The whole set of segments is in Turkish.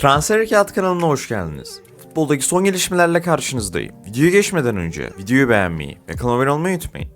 Transfer Harekat kanalına hoş geldiniz. Futboldaki son gelişmelerle karşınızdayım. Videoya geçmeden önce videoyu beğenmeyi ve kanala abone olmayı unutmayın.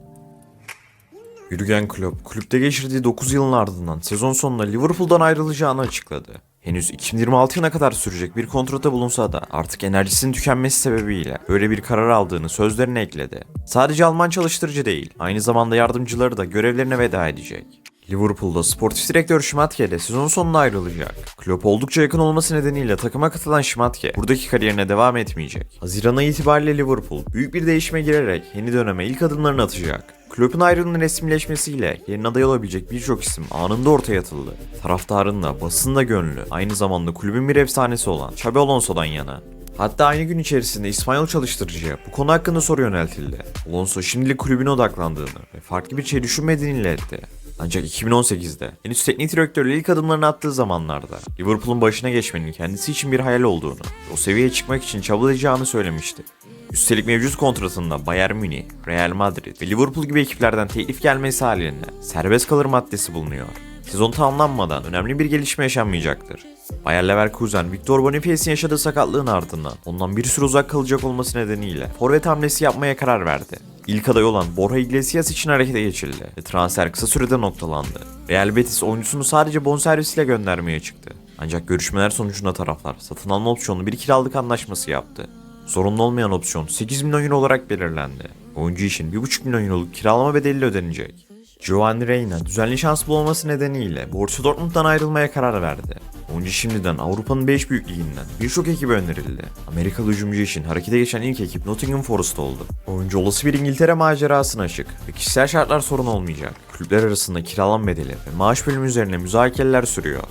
Jürgen Klopp, kulüpte geçirdiği 9 yılın ardından sezon sonunda Liverpool'dan ayrılacağını açıkladı. Henüz 2026 yılına kadar sürecek bir kontrata bulunsa da artık enerjisinin tükenmesi sebebiyle böyle bir karar aldığını sözlerine ekledi. Sadece Alman çalıştırıcı değil, aynı zamanda yardımcıları da görevlerine veda edecek. Liverpool'da sportif direktör Schmatke de sezon sonuna ayrılacak. Klopp oldukça yakın olması nedeniyle takıma katılan Schmatke buradaki kariyerine devam etmeyecek. Haziran ayı itibariyle Liverpool büyük bir değişime girerek yeni döneme ilk adımlarını atacak. Klopp'un ayrılığının resmileşmesiyle yerine aday olabilecek birçok isim anında ortaya atıldı. Taraftarın da basın da gönlü aynı zamanda kulübün bir efsanesi olan Xabi Alonso'dan yana. Hatta aynı gün içerisinde İspanyol çalıştırıcıya bu konu hakkında soru yöneltildi. Alonso şimdilik kulübüne odaklandığını ve farklı bir şey düşünmediğini iletti. Ancak 2018'de henüz teknik direktörle ilk adımlarını attığı zamanlarda Liverpool'un başına geçmenin kendisi için bir hayal olduğunu o seviyeye çıkmak için çabalayacağını söylemişti. Üstelik mevcut kontratında Bayern Münih, Real Madrid ve Liverpool gibi ekiplerden teklif gelmesi halinde serbest kalır maddesi bulunuyor. Sezon tamamlanmadan önemli bir gelişme yaşanmayacaktır. Bayer Leverkusen, Victor Boniface'in yaşadığı sakatlığın ardından ondan bir süre uzak kalacak olması nedeniyle forvet hamlesi yapmaya karar verdi. İlk aday olan Borja Iglesias için harekete geçildi ve transfer kısa sürede noktalandı. Real Betis oyuncusunu sadece bonservisiyle göndermeye çıktı. Ancak görüşmeler sonucunda taraflar satın alma opsiyonlu bir kiralık anlaşması yaptı. Zorunlu olmayan opsiyon 8 milyon euro olarak belirlendi. Oyuncu için 1,5 milyon euroluk kiralama bedeli ödenecek. Giovanni Reina düzenli şans bulması nedeniyle Borussia Dortmund'dan ayrılmaya karar verdi. Oyuncu şimdiden Avrupa'nın 5 büyük liginden birçok ekibe önerildi. Amerikalı hücumcu için harekete geçen ilk ekip Nottingham Forest oldu. Oyuncu olası bir İngiltere macerasına açık ve kişisel şartlar sorun olmayacak. Kulüpler arasında kiralan bedeli ve maaş bölümü üzerine müzakereler sürüyor.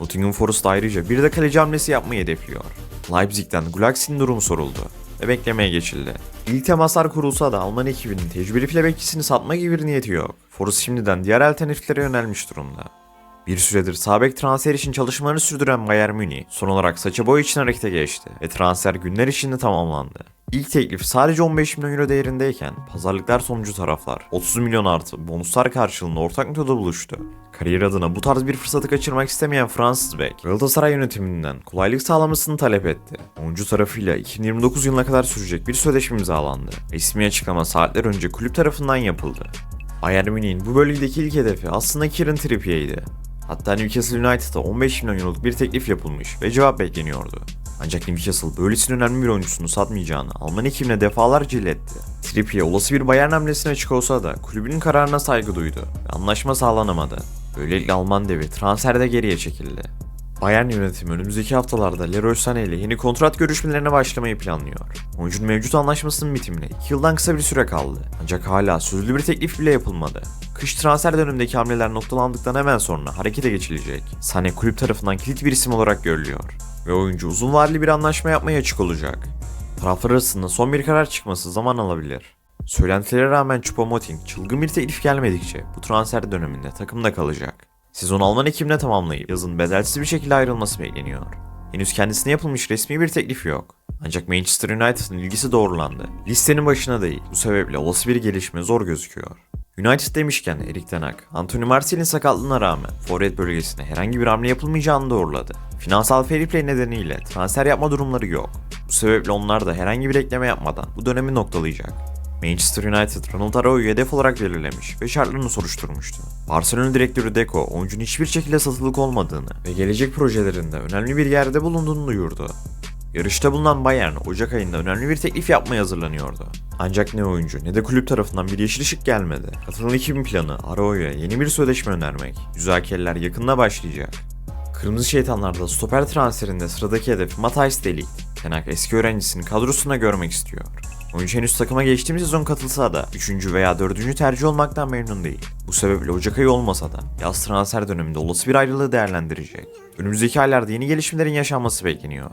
Nottingham Forest ayrıca bir de kaleci hamlesi yapmayı hedefliyor. Leipzig'ten Gulaxin durumu soruldu ve beklemeye geçildi. İlk temaslar kurulsa da Alman ekibinin tecrübeli file bekçisini satma gibi bir niyeti yok. Forest şimdiden diğer alternatiflere yönelmiş durumda. Bir süredir sağ bek transfer için çalışmalarını sürdüren Bayern Münih son olarak saça boy için harekete geçti ve transfer günler içinde tamamlandı. İlk teklif sadece 15 milyon euro değerindeyken pazarlıklar sonucu taraflar 30 milyon artı bonuslar karşılığında ortak noktada buluştu. Kariyer adına bu tarz bir fırsatı kaçırmak istemeyen Fransız bek Galatasaray yönetiminden kolaylık sağlamasını talep etti. Oyuncu tarafıyla 2029 yılına kadar sürecek bir sözleşme imzalandı. Resmi açıklama saatler önce kulüp tarafından yapıldı. Bayern Münih'in bu bölgedeki ilk hedefi aslında Kieran Trippier'ydi. Hatta Newcastle United'a 15 milyon euroluk bir teklif yapılmış ve cevap bekleniyordu. Ancak Newcastle böylesine önemli bir oyuncusunu satmayacağını Alman ekibine defalarca iletti. Trippier olası bir Bayern hamlesine açık olsa da kulübünün kararına saygı duydu ve anlaşma sağlanamadı. Böylelikle Alman devi transferde geriye çekildi. Bayern yönetimi önümüzdeki haftalarda Leroy Sané ile yeni kontrat görüşmelerine başlamayı planlıyor. Oyuncunun mevcut anlaşmasının bitimine 2 yıldan kısa bir süre kaldı. Ancak hala sözlü bir teklif bile yapılmadı. Kış transfer dönemindeki hamleler noktalandıktan hemen sonra harekete geçilecek. Sané kulüp tarafından kilit bir isim olarak görülüyor. Ve oyuncu uzun vadeli bir anlaşma yapmaya açık olacak. Taraflar arasında son bir karar çıkması zaman alabilir. Söylentilere rağmen Choupo-Moting çılgın bir teklif gelmedikçe bu transfer döneminde takımda kalacak. Sezon Alman ekibine tamamlayıp yazın bedelsiz bir şekilde ayrılması bekleniyor. Henüz kendisine yapılmış resmi bir teklif yok. Ancak Manchester United'ın ilgisi doğrulandı. Listenin başına değil, bu sebeple olası bir gelişme zor gözüküyor. United demişken Erik Ten Hag, Anthony Martial'in sakatlığına rağmen forvet bölgesine herhangi bir hamle yapılmayacağını doğruladı. Finansal fair play nedeniyle transfer yapma durumları yok. Bu sebeple onlar da herhangi bir ekleme yapmadan bu dönemi noktalayacak. Manchester United Ronald Araujo'yu hedef olarak belirlemiş ve şartlarını soruşturmuştu. Barcelona direktörü Deco, oyuncunun hiçbir şekilde satılık olmadığını ve gelecek projelerinde önemli bir yerde bulunduğunu duyurdu. Yarışta bulunan Bayern, Ocak ayında önemli bir teklif yapmaya hazırlanıyordu. Ancak ne oyuncu ne de kulüp tarafından bir yeşil ışık gelmedi. Katılan ekibin planı Araujo'ya yeni bir sözleşme önermek. Müzakereler yakında başlayacak. Kırmızı Şeytanlar'da stoper transferinde sıradaki hedef Matthijs Deli. Tenak eski öğrencisini kadrosunda görmek istiyor. Oyuncu henüz takıma geçtiğimiz sezon katılsa da 3. veya 4. tercih olmaktan memnun değil. Bu sebeple Ocak ayı olmasa da yaz transfer döneminde olası bir ayrılığı değerlendirecek. Önümüzdeki aylarda yeni gelişmelerin yaşanması bekleniyor.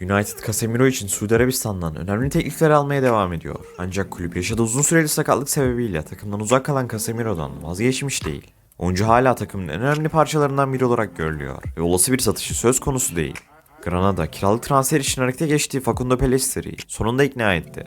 United Casemiro için Suudi Arabistan'dan önemli teklifler almaya devam ediyor. Ancak kulüp yaşadığı uzun süreli sakatlık sebebiyle takımdan uzak kalan Casemiro'dan vazgeçmiş değil. Oyuncu hala takımın en önemli parçalarından biri olarak görülüyor ve olası bir satışı söz konusu değil. Granada kiralık transfer için harekete geçtiği Facundo Pellistri'yi sonunda ikna etti.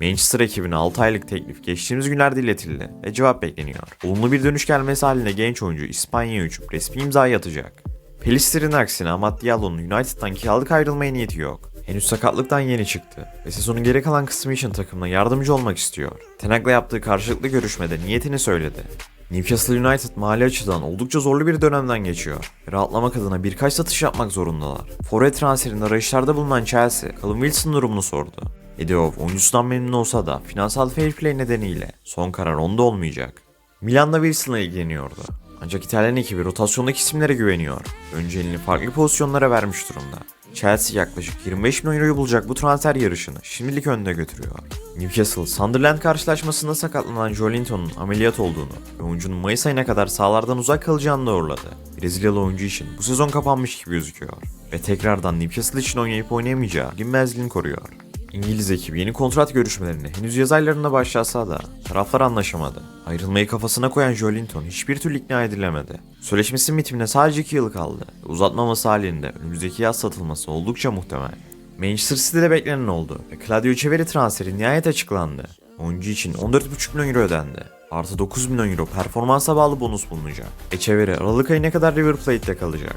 Manchester ekibine 6 aylık teklif geçtiğimiz günlerde iletildi ve cevap bekleniyor. Olumlu bir dönüş gelmesi halinde genç oyuncu İspanya'ya uçup resmi imzayı atacak. Pelister'in aksine Amat Diallo'nun United'dan kiralık ayrılmaya niyeti yok. Henüz sakatlıktan yeni çıktı ve sezonun geri kalan kısmı için takımına yardımcı olmak istiyor. Tenag'la yaptığı karşılıklı görüşmede niyetini söyledi. Newcastle United mali açıdan oldukça zorlu bir dönemden geçiyor. Rahatlamak adına birkaç satış yapmak zorundalar. Forvet transferinde arayışlarda bulunan Chelsea, Callum Wilson durumunu sordu. Howe oyuncusundan memnun olsa da finansal fair play nedeniyle son karar onda olmayacak. Milan'da Wilson'la ilgileniyordu. Ancak İtalyan ekibi rotasyondaki isimlere güveniyor. Önceliğini farklı pozisyonlara vermiş durumda. Chelsea yaklaşık 25 milyon euroyu bulacak bu transfer yarışını şimdilik önde götürüyor. Newcastle, Sunderland karşılaşmasında sakatlanan Joelinton'un ameliyat olduğunu ve oyuncunun Mayıs ayına kadar sahalardan uzak kalacağını doğruladı. Brezilyalı oyuncu için bu sezon kapanmış gibi gözüküyor ve tekrardan Newcastle için oynayıp oynayamayacağı bilinmezliğini koruyor. İngiliz ekibi yeni kontrat görüşmelerine henüz yaz aylarında başlasa da taraflar anlaşamadı. Ayrılmayı kafasına koyan Joelinton hiçbir türlü ikna edilemedi. Sözleşmesinin bitimine sadece 2 yıl kaldı. Uzatmaması halinde önümüzdeki yaz satılması oldukça muhtemel. Manchester City'de beklenen oldu ve Claudio Echeverri transferi nihayet açıklandı. Oyuncu için 14,5 milyon euro ödendi. Artı 9 milyon euro performansa bağlı bonus bulunacak. Echeverri Aralık ayına kadar River Plate'de kalacak.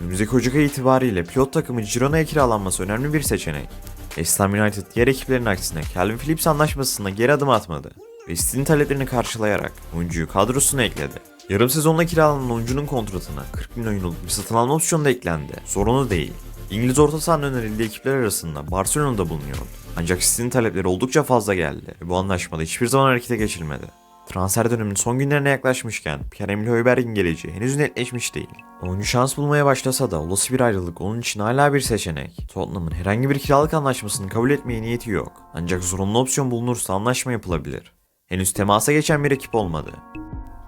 Önümüzdeki Ocak ayı itibariyle pilot takımı Girona'ya kiralanması önemli bir seçenek. West Ham United diğer ekiplerin aksine Calvin Phillips anlaşmasında geri adım atmadı ve City'nin taleplerini karşılayarak oyuncuyu kadrosuna ekledi. Yarım sezonla kiralanan oyuncunun kontratına 40 milyon euroluk bir satın alma opsiyonu da eklendi. Sorunu değil. İngiliz orta sahanın önerildiği ekipler arasında Barcelona'da bulunuyordu. Ancak City'nin talepleri oldukça fazla geldi ve bu anlaşmada hiçbir zaman harekete geçilmedi. Transfer döneminin son günlerine yaklaşmışken Pierre-Emile Højbjerg'in geleceği henüz netleşmiş değil. Oyuncu şans bulmaya başlasa da olası bir ayrılık onun için hala bir seçenek. Tottenham'ın herhangi bir kiralık anlaşmasını kabul etmeye niyeti yok. Ancak zorunlu opsiyon bulunursa anlaşma yapılabilir. Henüz temasa geçen bir ekip olmadı.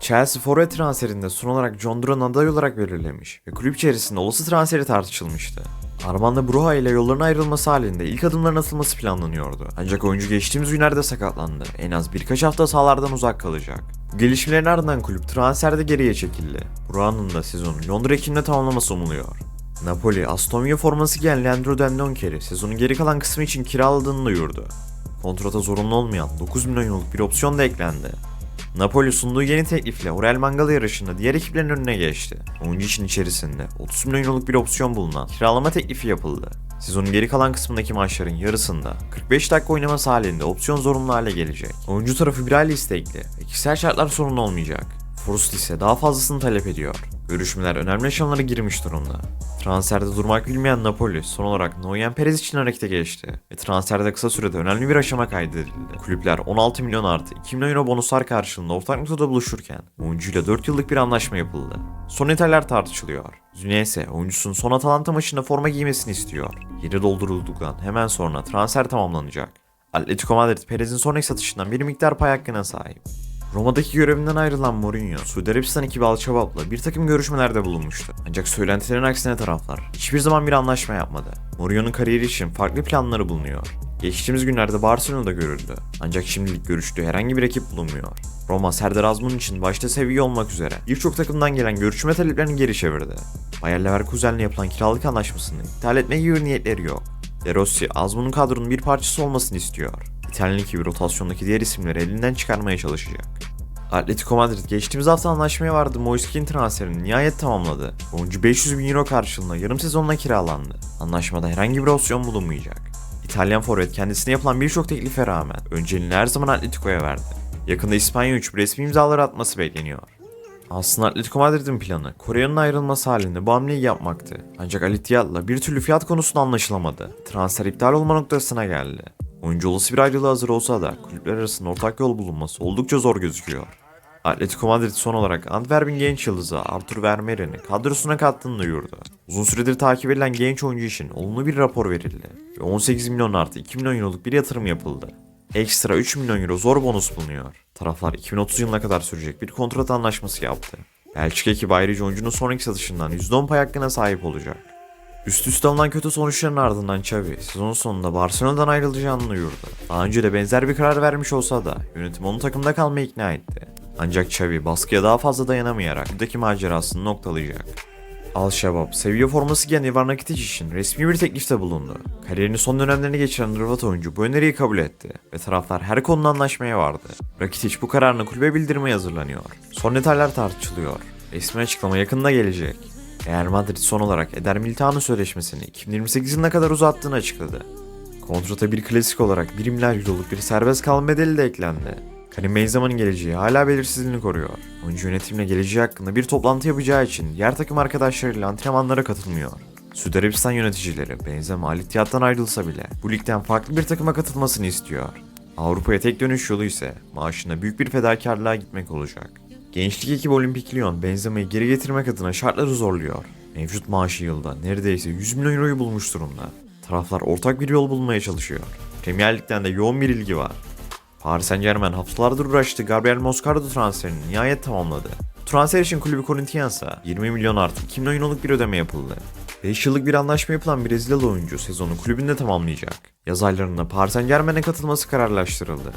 Chelsea forvet transferinde son olarak John Duran aday olarak belirlemiş ve kulüp içerisinde olası transferi tartışılmıştı. Armando Broja ile yolların ayrılması halinde ilk adımların atılması planlanıyordu. Ancak oyuncu geçtiğimiz günlerde sakatlandı. En az birkaç hafta sahalardan uzak kalacak. Gelişmelerin ardından kulüp transferde geriye çekildi. Broja'nın da sezonu Londra Ekim'de tamamlaması umuluyor. Napoli, Aston Villa forması giyen Leandro Dendonker'i sezonun geri kalan kısmı için kiraladığını duyurdu. Kontrata zorunlu olmayan 9 milyon euroluk bir opsiyon da eklendi. Napoli sunduğu yeni teklifle Aurel Mangala yarışında diğer ekiplerin önüne geçti. Oyuncu için içerisinde 30 milyon euroluk bir opsiyon bulunan kiralama teklifi yapıldı. Sezonun geri kalan kısmındaki maçların yarısında 45 dakika oynaması halinde opsiyon zorunlu hale gelecek. Oyuncu tarafı bir aile istekli ve kişisel şartlar sorun olmayacak. Forust ise daha fazlasını talep ediyor. Görüşmeler önemli aşamalara girmiş durumda. Transferde durmak bilmeyen Napoli son olarak Noyan Perez için harekete geçti ve transferde kısa sürede önemli bir aşama kaydedildi. Kulüpler 16 milyon artı 2 milyon euro bonuslar karşılığında ortak noktada buluşurken oyuncuyla 4 yıllık bir anlaşma yapıldı. Son detaylar tartışılıyor. Züne ise oyuncusunun son Atalanta maçında forma giymesini istiyor. Yeri doldurulduktan hemen sonra transfer tamamlanacak. Atletico Madrid Perez'in sonraki satışından bir miktar pay hakkına sahip. Roma'daki görevinden ayrılan Mourinho, Suudi Arabistan ekibi Al-Shabaab'la bir takım görüşmelerde bulunmuştu. Ancak söylentilerin aksine taraflar hiçbir zaman bir anlaşma yapmadı. Mourinho'nun kariyeri için farklı planları bulunuyor. Geçtiğimiz günlerde Barcelona'da görüldü. Ancak şimdilik görüştüğü herhangi bir ekip bulunmuyor. Roma, Serdar Azmun için başta seviye olmak üzere birçok takımdan gelen görüşme taleplerini geri çevirdi. Bayer Leverkusen'le yapılan kiralık anlaşmasını iptal etme gibi niyetleri yok. De Rossi, Azmun'un kadronun bir parçası olmasını istiyor. İtalyan ekibi rotasyondaki diğer isimleri elinden çıkarmaya çalışacak. Atletico Madrid geçtiğimiz hafta anlaşmaya vardı Moiskin transferini nihayet tamamladı. Oyuncu 500 bin euro karşılığında yarım sezonla kiralandı. Anlaşmada herhangi bir opsiyon bulunmayacak. İtalyan forvet kendisine yapılan birçok teklife rağmen önceliğini her zaman Atletico'ya verdi. Yakında İspanya 3 resmi imzaları atması bekleniyor. Aslında Atletico Madrid'in planı Kore'nin ayrılması halinde bu hamleyi yapmaktı. Ancak Ali Tiat'la bir türlü fiyat konusunda anlaşılamadı. Transfer iptal olma noktasına geldi. Oyuncu olası bir ayrılığa hazır olsa da kulüpler arasında ortak yol bulunması oldukça zor gözüküyor. Atletico Madrid son olarak Antwerp'in genç yıldızı Arthur Vermeeren'i kadrosuna kattığını duyurdu. Uzun süredir takip edilen genç oyuncu için olumlu bir rapor verildi ve 18 milyon artı 2 milyon euroluk bir yatırım yapıldı. Ekstra 3 milyon euro zor bonus bulunuyor. Taraflar 2030 yılına kadar sürecek bir kontrat anlaşması yaptı. Belçika ekibi ayrıca oyuncunun sonraki satışından %10 pay hakkına sahip olacak. Üst üste alınan kötü sonuçların ardından Xavi sezon sonunda Barcelona'dan ayrılacağını duyurdu. Daha önce de benzer bir karar vermiş olsa da yönetim onu takımda kalmaya ikna etti. Ancak Xavi baskıya daha fazla dayanamayarak buradaki macerasını noktalayacak. Al-Shabaab seviye forması giyen Ivan Rakitic için resmi bir teklifte bulundu. Kariyerinin son dönemlerini geçiren Hırvat oyuncu bu öneriyi kabul etti ve taraflar her konuda anlaşmaya vardı. Rakitic bu kararını kulübe bildirmeye hazırlanıyor. Son detaylar tartışılıyor. Resmi açıklama yakında gelecek. Real Madrid son olarak Eder Militao sözleşmesini 2028 yılına kadar uzattığını açıkladı. Kontrata bir klasik olarak 1 milyar euroluk bir serbest kalma bedeli de eklendi. Karim Benzema'nın geleceği hala belirsizliğini koruyor. Oyuncu yönetimle geleceği hakkında bir toplantı yapacağı için diğer takım arkadaşlarıyla antrenmanlara katılmıyor. Suudi Arabistan yöneticileri Benzema Al Ittihad'dan ayrılsa bile bu ligden farklı bir takıma katılmasını istiyor. Avrupa'ya tek dönüş yolu ise maaşına büyük bir fedakarlığa gitmek olacak. Gençlik ekibi Olimpik Lyon Benzema'yı geri getirmek adına şartları zorluyor. Mevcut maaşı yılda neredeyse 100 milyon euroyu bulmuş durumda. Taraflar ortak bir yol bulmaya çalışıyor. Premier Lig'den de yoğun bir ilgi var. Paris Saint Germain haftalardır uğraştığı Gabriel Moscardo transferini nihayet tamamladı. Transfer için kulübü Corinthians'a 20 milyon artı 2 milyon euroluk bir ödeme yapıldı. 5 yıllık bir anlaşma yapılan Brezilyalı oyuncu sezonu kulübünde tamamlayacak. Yaz aylarında Paris Saint Germain'e katılması kararlaştırıldı.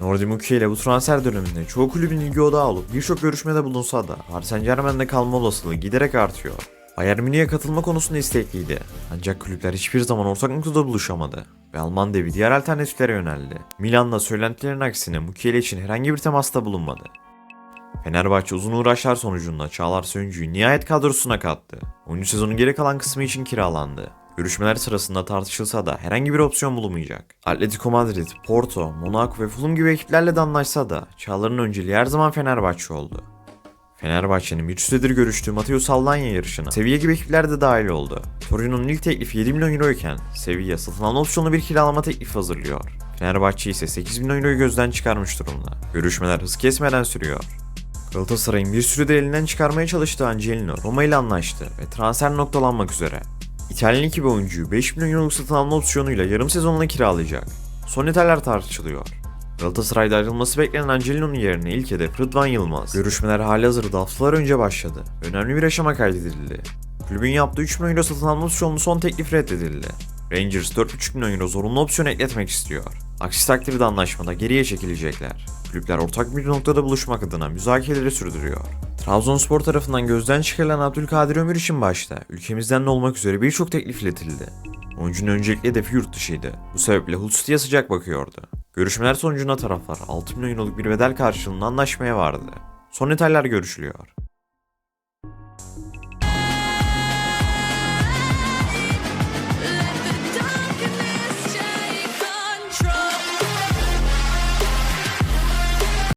Nordi Mukiye ile bu transfer döneminde çoğu kulübün ilgi odağı olup birçok görüşmede bulunsa da Saint Germain'de kalma olasılığı giderek artıyor. Bayern Münih'e katılma konusunda istekliydi. Ancak kulüpler hiçbir zaman ortak noktada buluşamadı ve Alman devi diğer alternatiflere yöneldi. Milan'da söylentilerin aksine Mukiele için herhangi bir temasta bulunmadı. Fenerbahçe uzun uğraşlar sonucunda Çağlar Söyüncü'yü nihayet kadrosuna kattı. Oyuncu sezonun geri kalan kısmı için kiralandı. Görüşmeler sırasında tartışılsa da herhangi bir opsiyon bulunmayacak. Atletico Madrid, Porto, Monaco ve Fulham gibi ekiplerle de anlaşsa da Çağlar'ın önceliği her zaman Fenerbahçe oldu. Fenerbahçe'nin bir süredir görüştüğü Matteo Saldanya yarışına Sevilla gibi ekipler de dahil oldu. Torino'nun ilk teklifi 7 milyon euro iken Sevilla satın alma opsiyonlu bir kiralama teklifi hazırlıyor. Fenerbahçe ise 8 milyon euroyu gözden çıkarmış durumda. Görüşmeler hız kesmeden sürüyor. Galatasaray'ın bir süredir elinden çıkarmaya çalıştığı Angelino Roma ile anlaştı ve transfer noktalanmak üzere. İtalyan ekibi oyuncuyu 5 milyon euroluk satın alma opsiyonuyla yarım sezonuna kiralayacak. Son detaylar tartışılıyor. Galatasaray'da ayrılması beklenen Angelino'nun yerine ilk hedef Rıdvan Yılmaz. Görüşmeler halihazırda haftalar önce başladı. Önemli bir aşama kaydedildi. Kulübün yaptığı 3 milyon euro satın alma opsiyonlu son teklif reddedildi. Rangers 4,5 milyon euro zorunlu opsiyon ekletmek istiyor. Aksi takdirde anlaşmada geriye çekilecekler. Kulüpler ortak bir noktada buluşmak adına müzakereleri sürdürüyor. Trabzonspor tarafından gözden çıkarılan Abdülkadir Ömür için başta ülkemizden de olmak üzere birçok teklif iletildi. Oyuncunun öncelikli hedefi yurt dışıydı. Bu sebeple Hull City'ye sıcak bakıyordu. Görüşmeler sonucunda taraflar 6 milyon euroluk bir bedel karşılığında anlaşmaya vardı. Son detaylar görüşülüyor.